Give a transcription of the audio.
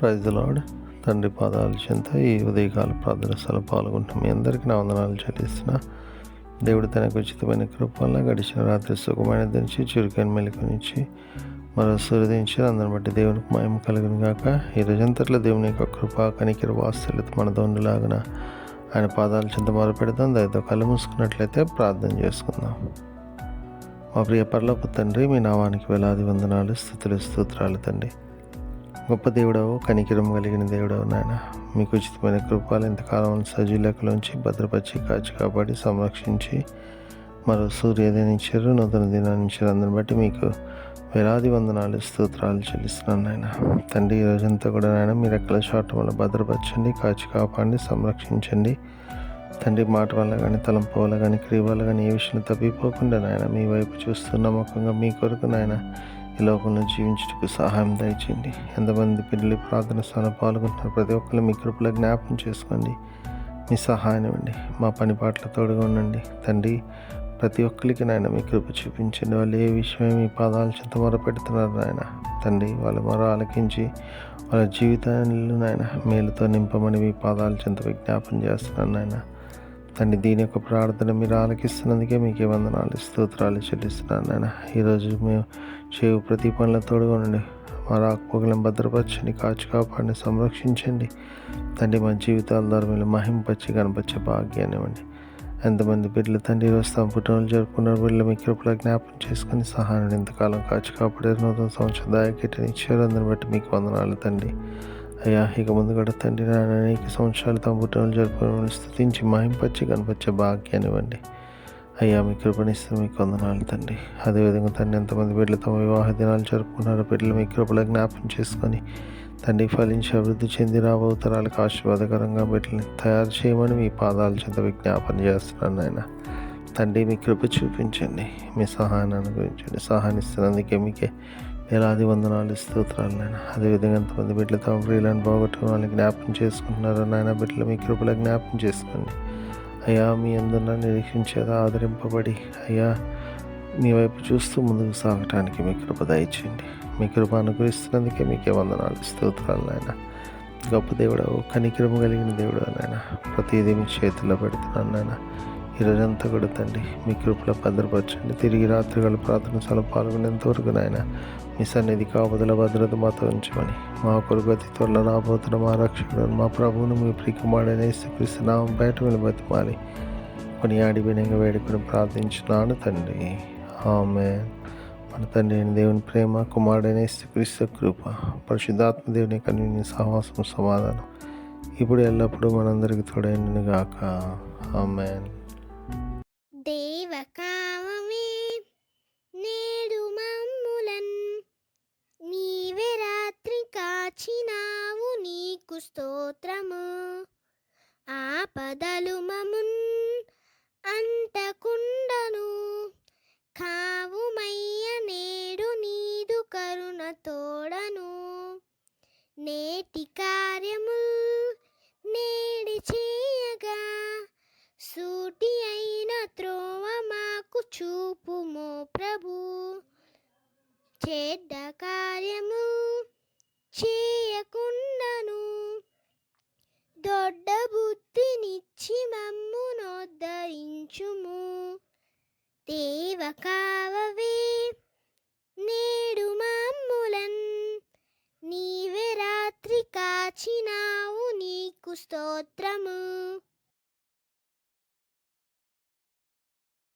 Praise తండ్రి పాదాలు చెంత ఈ ఉదయకాల ప్రార్థనలో పాల్గొంటున్న. మీ అందరికీ నా వందనాలు చెల్లిస్తున్నా. దేవుడు తనకు ఉచితమైన కృపల్ల గడిచిన రాత్రి సుఖమైన దించి చురుకైన మెలకు నుంచి మరో సూర్యదించి అందరిని బట్టి దేవునికి మాయం కలిగిన గాక. ఈ రోజంతట్లో దేవుని యొక్క కృప కనికిర వాత్సల్యత మన దొండులాగిన ఆయన పాదాల చెంత మొదలుపెడదాం దయతో కళ్ళు మూసుకున్నట్లయితే ప్రార్థన చేసుకుందాం. మా ప్రియ పరలోపు తండ్రి మీ నామానికి వేలాది వందనాలు స్థుతులు స్తోత్రాలు తండ్రి. గొప్ప దేవుడవు కనికిరం కలిగిన దేవుడవు నాయన. మీకు ఉచితమైన కృపాలు ఇంతకాలం సజీలకులోంచి భద్రపరిచి కాచి కాపాడి సంరక్షించి మరో సూర్యోదయం నూతన దినాన్ని ఇచ్చారు. అందరిని బట్టి మీకు వేలాది వందనాలు స్తోత్రాలు చెల్లిస్తున్నాను నాయన. తండ్రి ఈ రోజంతా కూడా నాయన మీ రెక్కల చోట వల్ల భద్రపరచండి కాచి కాపాడి సంరక్షించండి. తండ్రి మాట వల్ల కానీ తలంపు వల్ల కానీ క్రియ వల్ల కానీ ఏ విషయం తప్పిపోకుండా నాయన మీ వైపు చూస్తున్న నమ్మకంగా మీ కొరకు నాయన ఈ లోకంలో జీవించుటకు సహాయం దయచేయండి. ఎంతమంది పిల్లలు ప్రార్థన స్థానం పాల్గొంటున్నారు ప్రతి ఒక్కరు మీ కృపలో జ్ఞాపకం చేసుకోండి. మీ సహాయం ఇవ్వండి. మా పని పాటలు తోడుగా ఉండండి. తండ్రి ప్రతి ఒక్కరికి నాయన మీ కృప చూపించండి. వాళ్ళు ఏ విషయమే మీ పాదాల చెంత మొర పెడుతున్నారు నాయన. తండ్రి వాళ్ళ మరో ఆలకించి వాళ్ళ జీవితాలను నాయన మేలుతో నింపమని మీ పాదాల చెంత విజ్ఞాపన చేస్తున్నాను నాయన. తండ్రి దీని యొక్క ప్రార్థన మీరు ఆలకిస్తున్నందుకే మీకే వందనాలు స్తోత్రాలు చెల్లిస్తున్నాను నాయన. ఈరోజు మేము చేయు ప్రతి పనుల తోడుగా ఉండండి. మా రాకపోగలను భద్రపరచండి కాచి కాపాడిని సంరక్షించండి. తండ్రి మా జీవితాల ద్వారా మీరు మహింపచ్చి కనపచ్చే భాగ్యాన్ని ఇవ్వండి. ఎంతమంది బిడ్డలు తండ్రి ఈరోజు తమ పుట్టినరోజు జరుపుకున్నారు. బిడ్డలు మీ కృపలో జ్ఞాపకం చేసుకొని సహాయం ఇంతకాలం కాచి కాపాడారు నూతన సంవత్సరం దాయకెట్టిన ఇచ్చారు. అందరిని బట్టి మీకు వందనాలు తండ్రి. అయ్యా ఇక ముందు కూడా తండ్రి నాయన అనేక సంవత్సరాలు తమ పుట్టినరోజు జరుపుకోవడం స్థుతించి మహింపచ్చి కనిపించే భాగ్యాన్ని ఇవ్వండి. అయ్యా మీ కృపణిస్తే మీకు వందనాలు తండ్రి. అదేవిధంగా తండ్రి ఎంతమంది బిడ్డలు తమ వివాహ దినాలు జరుపుకున్నారో బిడ్డలు మీ కృపలో జ్ఞాపం చేసుకొని తండ్రి ఫలించి అభివృద్ధి చెంది రాబో తరాలకు ఆశీర్వాదకరంగా బిడ్డల్ని తయారు చేయమని మీ పాదాల చెంత విజ్ఞాపన చేస్తున్నాను నాయన. తండ్రి మీ కృప చూపించండి మీ సహాయాన్ని అనుగ్రహించండి. సహాయాన్ని ఇస్తున్నందుకే మీకే వేలాది వందనాలు స్తోత్రాలు నాయన. అదేవిధంగా ఎంతమంది బిడ్డలు తమ ప్రియులను పోగొట్టుకుని వాళ్ళని జ్ఞాపకం చేసుకుంటున్నారో నాయన బిడ్డలు మీ కృపల జ్ఞాపకం చేసుకోండి. అయ్యా మీ అందున నిరీక్షించేదా ఆదరింపబడి అయ్యా మీ వైపు చూస్తూ ముందుకు సాగటానికి మీ కృప దయచేయండి. మీ కృప అనుగ్రహిస్తున్నందుకే మీకే వందనాలు స్తోత్రాలు నాయన. గొప్ప దేవుడు కనికరము కలిగిన దేవుడు నాయన. ప్రతిదీ మీ చేతిలో పెడుతున్నాను నాయన. ఈరోజంతా కూడా తండ్రి మీ కృపలో భద్రపరచండి. తిరిగి రాత్రిగాల ప్రార్థన స్థలం పాల్గొనేంతవరకు నాయన మీ సన్నిధి కాపుదల భద్రత మాతో ఉంచమని మా కొరకు అతి త్వరలో రాబోతున్న మా రక్షకుడు మా ప్రభువును మీ ప్రియకుమారుడైన యేసుక్రీస్తు నామం బయట వెళ్ళి బతిమాలి. కొన్ని ఆడి వినంగా వేడుకొని ప్రార్థించినాను తండ్రి. ఆమె మన తండ్రి అయిన దేవుని ప్రేమ కుమారుడైన యేసుక్రీస్తు కృప పరిశుద్ధాత్మ దేవుని కన్వీని సహవాసం సమాధానం ఇప్పుడు ఎల్లప్పుడూ మనందరికీ తోడైన గాక ఆమెన్. దేవకామమే నేడు మమ్ములన్. నీవే రాత్రి కాచినావు నీకు స్తోత్రము. ఆపదలు మమున్ అంటకుండను. కావుమయ్య నేడు నీదు కరుణ తోడను. నేటి కార్యము చెడ్డ కార్యము చేయకుండాను. దొడ్డ బుద్ధినిచ్చి మమ్ము నోద్ధరించుము దేవ కావవే నేడు మమ్ములన్. నీవే రాత్రి కాచినావు నీకు స్తోత్రం.